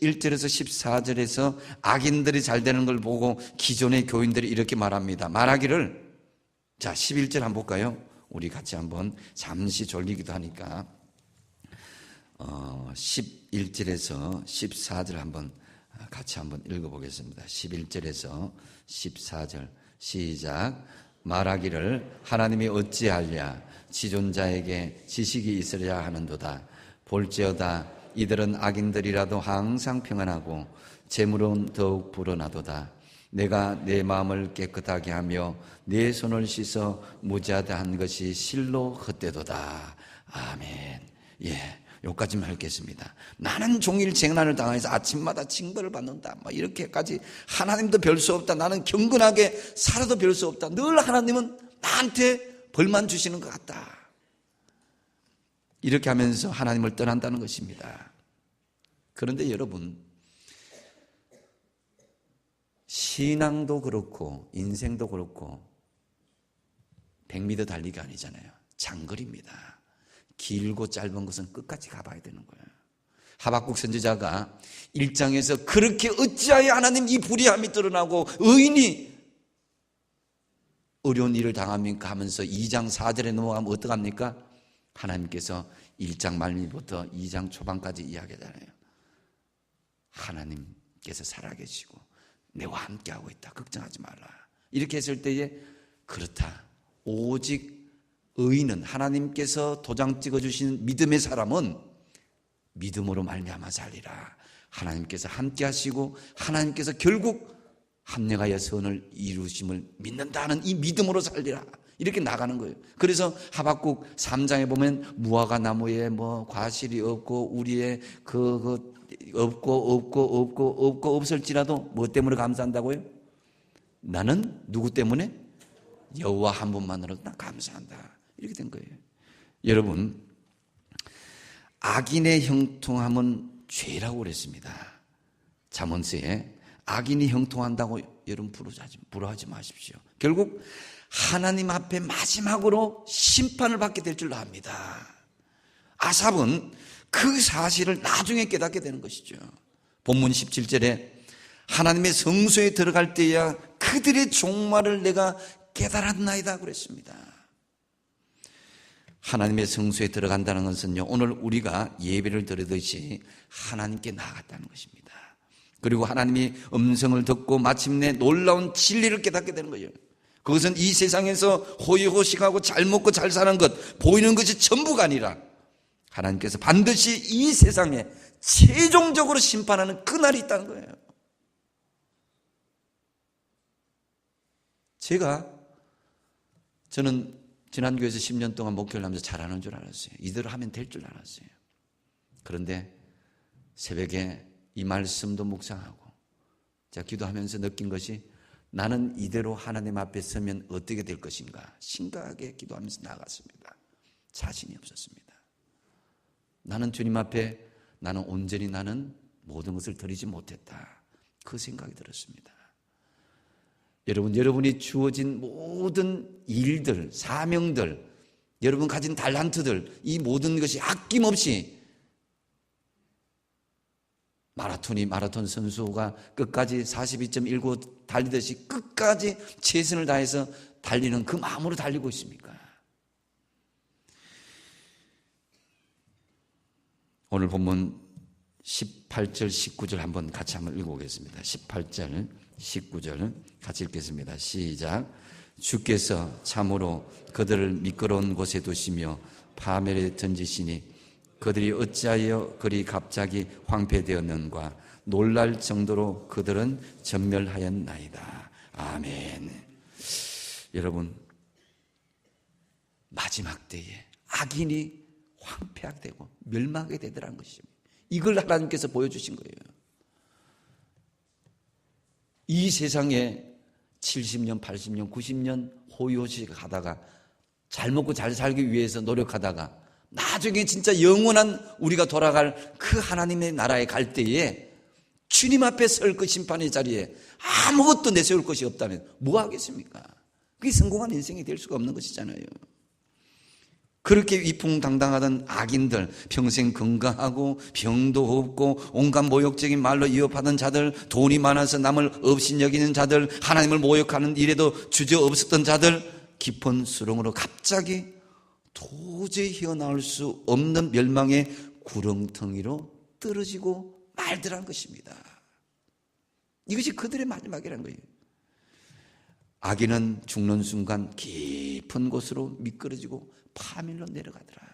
11절에서 14절에서 악인들이 잘 되는 걸 보고 기존의 교인들이 이렇게 말합니다. 말하기를 자, 11절 한번 볼까요? 우리 같이 한번 잠시 졸리기도 하니까 어, 11절에서 14절 한번 같이 한번 읽어보겠습니다. 11절에서 14절 시작 말하기를 하나님이 어찌하랴 지존자에게 지식이 있으려 하는도다 볼지어다 이들은 악인들이라도 항상 평안하고 재물은 더욱 불어나도다 내가 내 마음을 깨끗하게 하며 내 손을 씻어 무지하다 한 것이 실로 헛되도다 아멘 예 여기까지만 읽겠습니다. 나는 종일 재난을 당해서 아침마다 징벌을 받는다. 뭐 이렇게까지 하나님도 별 수 없다. 나는 경건하게 살아도 별 수 없다. 늘 하나님은 나한테 벌만 주시는 것 같다. 이렇게 하면서 하나님을 떠난다는 것입니다. 그런데 여러분, 신앙도 그렇고, 인생도 그렇고, 백미터 달리기 아니잖아요. 장거리입니다. 길고 짧은 것은 끝까지 가봐야 되는 거예요. 하박국 선지자가 일장에서 그렇게 어찌하여 하나님 이 불의함이 드러나고 의인이 어려운 일을 당합니까 하면서 2장 4절에 넘어가면 어떡합니까? 하나님께서 1장 말미부터 2장 초반까지 이야기하잖아요. 하나님께서 살아계시고 내와 함께하고 있다. 걱정하지 말라. 이렇게 했을 때에 그렇다. 오직 의인은 하나님께서 도장 찍어 주신 믿음의 사람은 믿음으로 말미암아 살리라. 하나님께서 함께 하시고 하나님께서 결국 합력하여 선을 이루심을 믿는다는 이 믿음으로 살리라. 이렇게 나가는 거예요. 그래서 하박국 3장에 보면 무화과 나무에 뭐 과실이 없고 우리의 그, 그 없고 없고 없고 없고 없을지라도 뭐 때문에 감사한다고요? 나는 누구 때문에? 여호와 한 분만으로도 나 감사한다. 이렇게 된 거예요. 여러분, 악인의 형통함은 죄라고 그랬습니다. 잠언서에 악인이 형통한다고 여러분 부러워하지, 부러워하지 마십시오. 결국 하나님 앞에 마지막으로 심판을 받게 될 줄로 압니다. 아삽은 그 사실을 나중에 깨닫게 되는 것이죠. 본문 17절에 하나님의 성소에 들어갈 때야 그들의 종말을 내가 깨달았나이다 그랬습니다. 하나님의 성소에 들어간다는 것은요, 오늘 우리가 예배를 드리듯이 하나님께 나아갔다는 것입니다. 그리고 하나님이 음성을 듣고 마침내 놀라운 진리를 깨닫게 되는 거예요. 그것은 이 세상에서 호의호식하고 잘 먹고 잘 사는 것, 보이는 것이 전부가 아니라 하나님께서 반드시 이 세상에 최종적으로 심판하는 그날이 있다는 거예요. 제가 저는 지난 교회에서 10년 동안 목회를 하면서 잘하는 줄 알았어요. 이대로 하면 될 줄 알았어요. 그런데 새벽에 이 말씀도 묵상하고 제가 기도하면서 느낀 것이 나는 이대로 하나님 앞에 서면 어떻게 될 것인가 심각하게 기도하면서 나갔습니다. 자신이 없었습니다. 나는 주님 앞에 나는 온전히 나는 모든 것을 드리지 못했다. 그 생각이 들었습니다. 여러분, 여러분이 주어진 모든 일들, 사명들, 여러분 가진 달란트들, 이 모든 것이 아낌없이 마라톤이 마라톤 선수가 끝까지 42.19 달리듯이 끝까지 최선을 다해서 달리는 그 마음으로 달리고 있습니까? 오늘 본문 18절, 19절 한번 같이 한번 읽어보겠습니다. 18절, 19절 같이 읽겠습니다. 시작. 주께서 참으로 그들을 미끄러운 곳에 두시며 파멸에 던지시니 그들이 어찌하여 그리 갑자기 황폐되었는가 놀랄 정도로 그들은 전멸하였나이다. 아멘. 여러분 마지막 때에 악인이 황폐하되고 멸망하게 되더라는 것입니다. 이걸 하나님께서 보여주신 거예요. 이 세상에 70년, 80년, 90년 호요시 가다가 잘 먹고 잘 살기 위해서 노력하다가 나중에 진짜 영원한 우리가 돌아갈 그 하나님의 나라에 갈 때에 주님 앞에 설 그 심판의 자리에 아무것도 내세울 것이 없다면 뭐 하겠습니까? 그게 성공한 인생이 될 수가 없는 것이잖아요. 그렇게 위풍당당하던 악인들, 평생 건강하고 병도 없고 온갖 모욕적인 말로 위협하던 자들, 돈이 많아서 남을 없인 여기는 자들, 하나님을 모욕하는 일에도 주저 없었던 자들, 깊은 수렁으로 갑자기 도저히 헤어나올 수 없는 멸망의 구렁텅이로 떨어지고 말더란 것입니다. 이것이 그들의 마지막이라는 거예요. 아기는 죽는 순간 깊은 곳으로 미끄러지고 파밀로 내려가더라.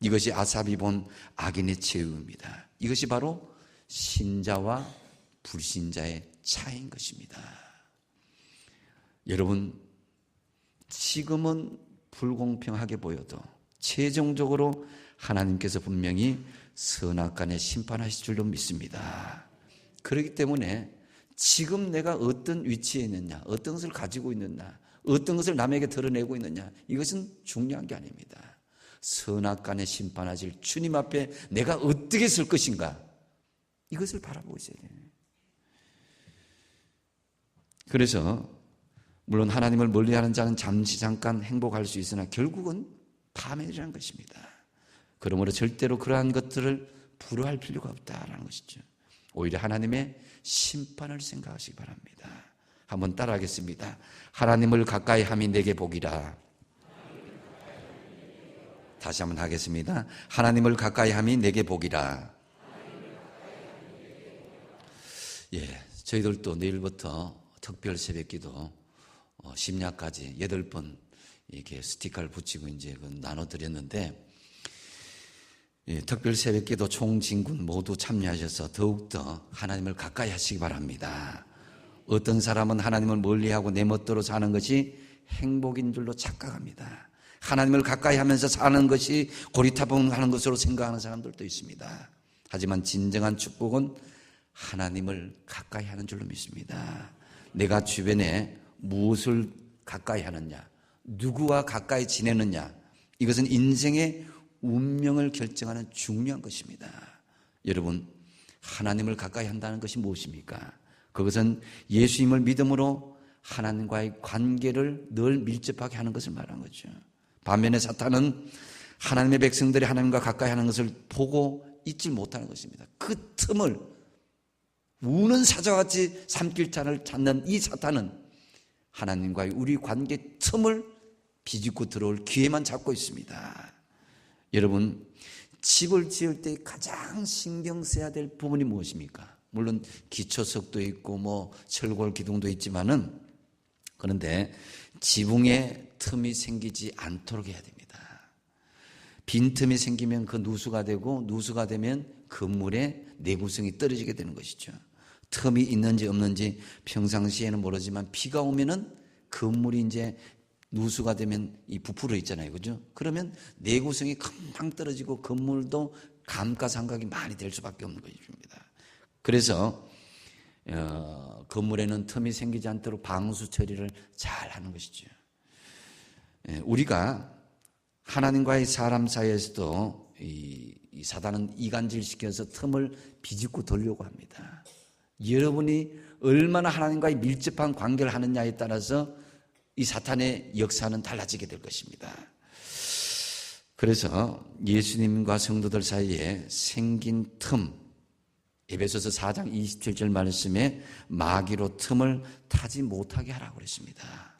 이것이 아삽이 본 악인의 최후입니다. 이것이 바로 신자와 불신자의 차이인 것입니다. 여러분, 지금은 불공평하게 보여도 최종적으로 하나님께서 분명히 선악간에 심판하실 줄로 믿습니다. 그렇기 때문에 지금 내가 어떤 위치에 있느냐, 어떤 것을 가지고 있느냐, 어떤 것을 남에게 드러내고 있느냐, 이것은 중요한 게 아닙니다. 선악간에 심판하실 주님 앞에 내가 어떻게 설 것인가, 이것을 바라보고 있어야 돼요. 그래서, 물론 하나님을 멀리 하는 자는 잠시 잠깐 행복할 수 있으나 결국은 파멸이라는 것입니다. 그러므로 절대로 그러한 것들을 불허할 필요가 없다라는 것이죠. 오히려 하나님의 심판을 생각하시기 바랍니다. 한번 따라하겠습니다. 하나님을 가까이 함이 내게 복이라. 다시 한번 하겠습니다. 하나님을 가까이 함이 내게 복이라. 예, 저희들도 내일부터 특별 새벽기도 어, 심야까지 여덟 번 이렇게 스티커를 붙이고 이제 나눠 드렸는데 예, 특별 새벽기도 총진군 모두 참여하셔서 더욱더 하나님을 가까이 하시기 바랍니다. 어떤 사람은 하나님을 멀리하고 내 멋대로 사는 것이 행복인 줄로 착각합니다. 하나님을 가까이 하면서 사는 것이 고리타분하는 것으로 생각하는 사람들도 있습니다. 하지만 진정한 축복은 하나님을 가까이 하는 줄로 믿습니다. 내가 주변에 무엇을 가까이 하느냐, 누구와 가까이 지내느냐, 이것은 인생의 운명을 결정하는 중요한 것입니다. 여러분, 하나님을 가까이 한다는 것이 무엇입니까? 그것은 예수님을 믿음으로 하나님과의 관계를 늘 밀접하게 하는 것을 말하는 거죠. 반면에 사탄은 하나님의 백성들이 하나님과 가까이 하는 것을 보고 잊지 못하는 것입니다. 그 틈을 우는 사자같이 삼킬탄을 찾는 이 사탄은 하나님과의 우리 관계 틈을 비집고 들어올 기회만 잡고 있습니다. 여러분, 집을 지을 때 가장 신경 써야 될 부분이 무엇입니까? 물론 기초석도 있고 뭐 철골 기둥도 있지만은 그런데 지붕에 틈이 생기지 않도록 해야 됩니다. 빈틈이 생기면 그 누수가 되고 누수가 되면 건물의 내구성이 떨어지게 되는 것이죠. 틈이 있는지 없는지 평상시에는 모르지만 비가 오면은 건물이 이제 누수가 되면 이 부풀어 있잖아요. 그죠? 그러면 내구성이 금방 떨어지고 건물도 감가상각이 많이 될 수밖에 없는 것입니다. 그래서 어, 건물에는 틈이 생기지 않도록 방수 처리를 잘 하는 것이죠. 예, 우리가 하나님과의 사람 사이에서도 이, 이 사단은 이간질 시켜서 틈을 비집고 돌려고 합니다. 여러분이 얼마나 하나님과의 밀접한 관계를 하느냐에 따라서 이 사탄의 역사는 달라지게 될 것입니다. 그래서 예수님과 성도들 사이에 생긴 틈, 에베소서 4장 27절 말씀에 마귀로 틈을 타지 못하게 하라고 그랬습니다.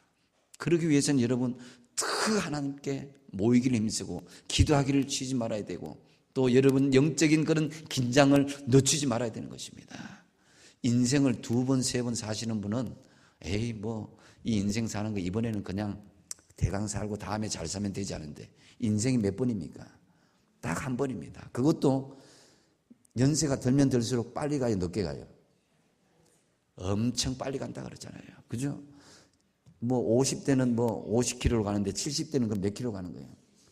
그러기 위해서는 여러분 그 하나님께 모이기를 힘쓰고 기도하기를 치지 말아야 되고 또 여러분 영적인 그런 긴장을 늦추지 말아야 되는 것입니다. 인생을 두 번, 세 번 사시는 분은 에이 뭐 이 인생 사는 거 이번에는 그냥 대강 살고 다음에 잘 살면 되지 않은데 인생이 몇 번입니까? 딱 한 번입니다. 그것도 연세가 들면 들수록 빨리 가요, 늦게 가요? 엄청 빨리 간다 그러잖아요. 그죠? 뭐 50대는 뭐 50km로 가는데 70대는 그럼 몇 킬로 가는 거예요?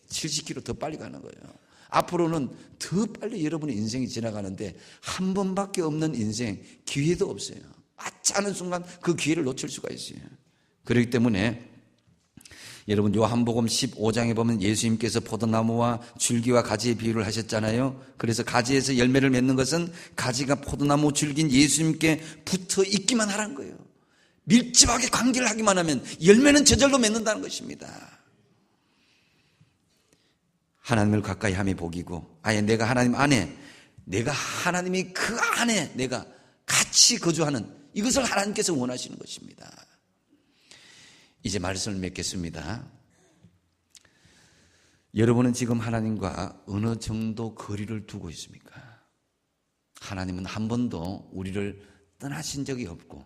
70km 더 빨리 가는 거예요. 앞으로는 더 빨리 여러분의 인생이 지나가는데 한 번밖에 없는 인생 기회도 없어요. 아차 하는 순간 그 기회를 놓칠 수가 있어요. 그렇기 때문에 여러분 요한복음 15장에 보면 예수님께서 포도나무와 줄기와 가지의 비유를 하셨잖아요. 그래서 가지에서 열매를 맺는 것은 가지가 포도나무 줄기인 예수님께 붙어 있기만 하라는 거예요. 밀집하게 관계를 하기만 하면 열매는 저절로 맺는다는 것입니다. 하나님을 가까이 함이 복이고 아예 내가 하나님 안에 내가 하나님이 그 안에 내가 같이 거주하는 이것을 하나님께서 원하시는 것입니다. 이제 말씀을 맺겠습니다. 여러분은 지금 하나님과 어느 정도 거리를 두고 있습니까? 하나님은 한 번도 우리를 떠나신 적이 없고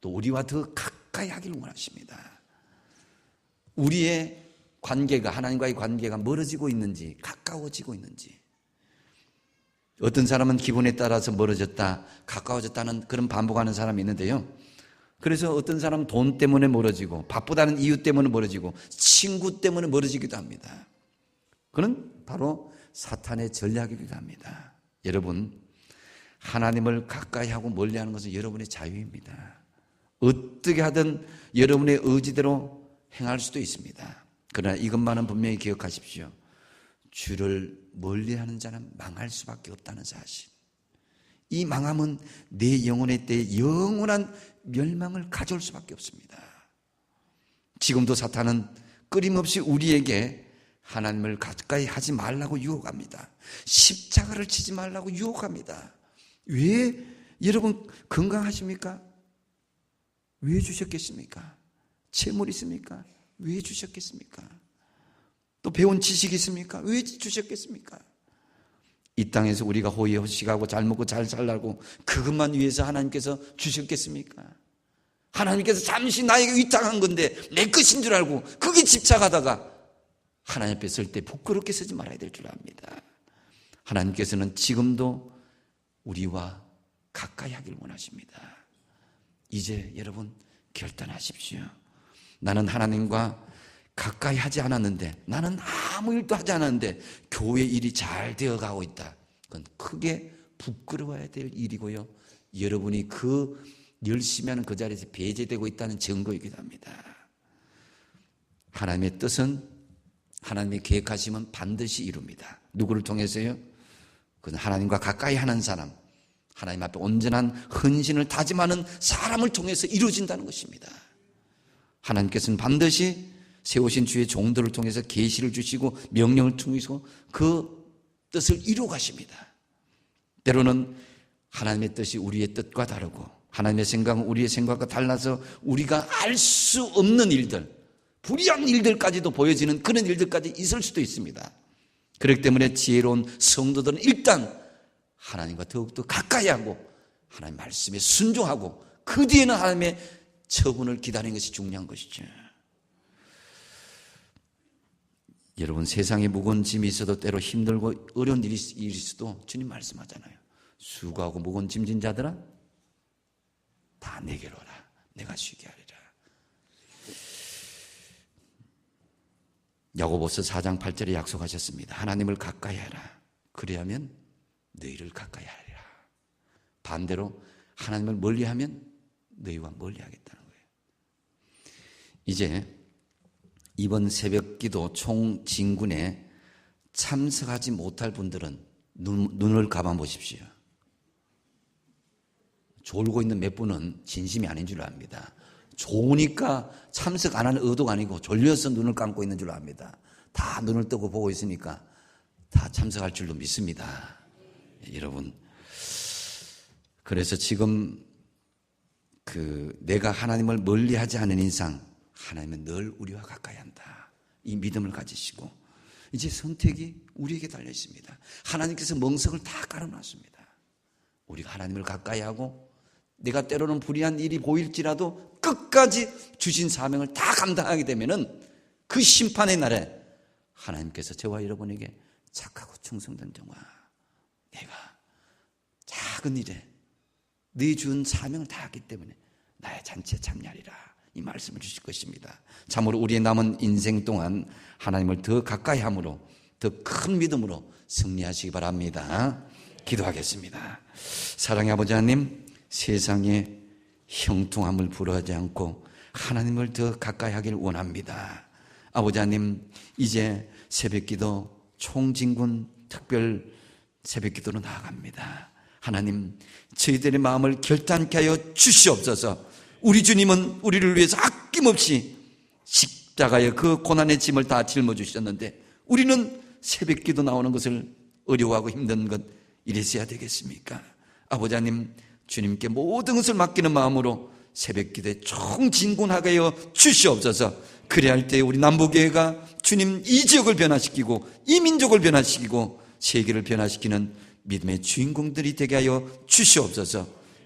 또 우리와 더 가까이 하기를 원하십니다. 우리의 관계가 하나님과의 관계가 멀어지고 있는지 가까워지고 있는지 어떤 사람은 기분에 따라서 멀어졌다 가까워졌다는 그런 반복하는 사람이 있는데요. 그래서 어떤 사람은 돈 때문에 멀어지고 바쁘다는 이유 때문에 멀어지고 친구 때문에 멀어지기도 합니다. 그는 바로 사탄의 전략이기도 합니다. 여러분 하나님을 가까이 하고 멀리 하는 것은 여러분의 자유입니다. 어떻게 하든 여러분의 의지대로 행할 수도 있습니다. 그러나 이것만은 분명히 기억하십시오. 주를 멀리 하는 자는 망할 수밖에 없다는 사실. 이 망함은 내 영혼의 때에 영원한 멸망을 가져올 수밖에 없습니다. 지금도 사탄은 끊임없이 우리에게 하나님을 가까이 하지 말라고 유혹합니다. 십자가를 치지 말라고 유혹합니다. 왜 여러분 건강하십니까? 왜 주셨겠습니까? 채물 있습니까? 왜 주셨겠습니까? 또 배운 지식이 있습니까? 왜 주셨겠습니까? 이 땅에서 우리가 호의호식하고 잘 먹고 잘 살라고 그것만 위해서 하나님께서 주셨겠습니까? 하나님께서 잠시 나에게 위탁한 건데 내 것인 줄 알고 그게 집착하다가 하나님 앞에 설 때 부끄럽게 서지 말아야 될 줄 압니다. 하나님께서는 지금도 우리와 가까이 하길 원하십니다. 이제 여러분 결단하십시오. 나는 하나님과 가까이 하지 않았는데 나는 아무 일도 하지 않았는데 교회 일이 잘 되어 가고 있다. 그건 크게 부끄러워야 될 일이고요. 여러분이 그 열심히 하는 그 자리에서 배제되고 있다는 증거이기도 합니다. 하나님의 뜻은 하나님의 계획하시면 반드시 이룹니다. 누구를 통해서요? 그건 하나님과 가까이 하는 사람, 하나님 앞에 온전한 헌신을 다짐하는 사람을 통해서 이루어진다는 것입니다. 하나님께서는 반드시 세우신 주의 종들을 통해서 계시를 주시고 명령을 통해서 그 뜻을 이루어 가십니다. 때로는 하나님의 뜻이 우리의 뜻과 다르고 하나님의 생각은 우리의 생각과 달라서 우리가 알 수 없는 일들, 불이한 일들까지도 보여지는 그런 일들까지 있을 수도 있습니다. 그렇기 때문에 지혜로운 성도들은 일단 하나님과 더욱더 가까이 하고 하나님 말씀에 순종하고 그 뒤에는 하나님의 처분을 기다리는 것이 중요한 것이죠. 여러분 세상에 무거운 짐이 있어도 때로 힘들고 어려운 일이 있어도 주님 말씀하잖아요. 수고하고 무거운 짐진 자들아 다 내게로 오라. 내가 쉬게 하리라. 야고보서 4장 8절에 약속하셨습니다. 하나님을 가까이 하라. 그래야면 너희를 가까이 하리라. 반대로 하나님을 멀리하면 너희와 멀리하겠다는 거예요. 이제 이번 새벽 기도 총 진군에 참석하지 못할 분들은 눈, 눈을 감아 보십시오. 졸고 있는 몇 분은 진심이 아닌 줄 압니다. 좋으니까 참석 안 하는 의도가 아니고 졸려서 눈을 감고 있는 줄 압니다. 다 눈을 뜨고 보고 있으니까 다 참석할 줄로 믿습니다. 여러분. 그래서 지금 그 내가 하나님을 멀리 하지 않은 인상 하나님은 늘 우리와 가까이 한다. 이 믿음을 가지시고 이제 선택이 우리에게 달려 있습니다. 하나님께서 멍석을 다 깔아놨습니다. 우리가 하나님을 가까이 하고 내가 때로는 불의한 일이 보일지라도 끝까지 주신 사명을 다 감당하게 되면은 그 심판의 날에 하나님께서 저와 여러분에게 착하고 충성된 정화 내가 작은 일에 네 준 사명을 다했기 때문에 나의 잔치에 참여하리라 이 말씀을 주실 것입니다. 참으로 우리의 남은 인생 동안 하나님을 더 가까이 함으로 더 큰 믿음으로 승리하시기 바랍니다. 기도하겠습니다. 사랑의 아버지 하나님 세상에 형통함을 부러하지 않고 하나님을 더 가까이 하길 원합니다. 아버지 하나님 이제 새벽 기도 총진군 특별 새벽 기도로 나아갑니다. 하나님 저희들의 마음을 결단케 하여 주시옵소서. 우리 주님은 우리를 위해서 아낌없이 십자가의 그 고난의 짐을 다 짊어 주셨는데 우리는 새벽 기도 나오는 것을 어려워하고 힘든 것 이래서야 되겠습니까? 아버지 하나님 주님께 모든 것을 맡기는 마음으로 새벽 기도에 총진군하게 여 주시옵소서 그래야 할 때 우리 남부교회가 주님 이 지역을 변화시키고 이 민족을 변화시키고 세계를 변화시키는 믿음의 주인공들이 되게 하여 주시옵소서